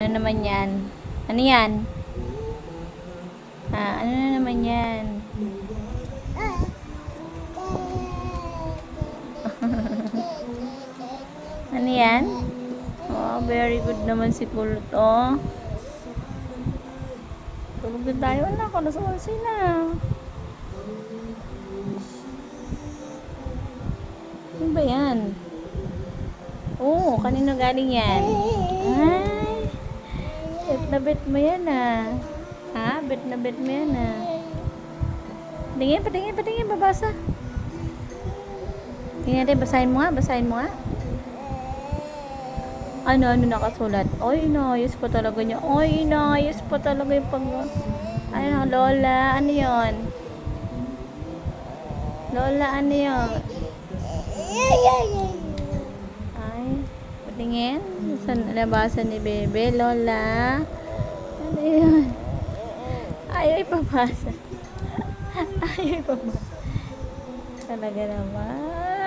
Ano naman yan? Ano yan? Ah, ano na naman yan? ano yan? Oh, very good naman si Kulot, oh. Tulog na tayo, anak. Alas 11 na. Ano ba yan? Oh, kanino galing yan? Bet na bet mo yan ah. Ha? Bet na bet mo yan ah. Tingin, patingin, patingin, babasa. Tingnan natin, basahin mo nga, basahin mo nga. Ano, ano nakasulat? Oy, inayos pa talaga niya. Oy, inayos pa talaga yung pag... Ano, Lola, ano yon? Lola, ano yon? Ay, patingin. Saan nabasa ni Bebe? Lola. Ano yun? Ayaw ipapasa. Ayaw ipapasa. Talaga naman.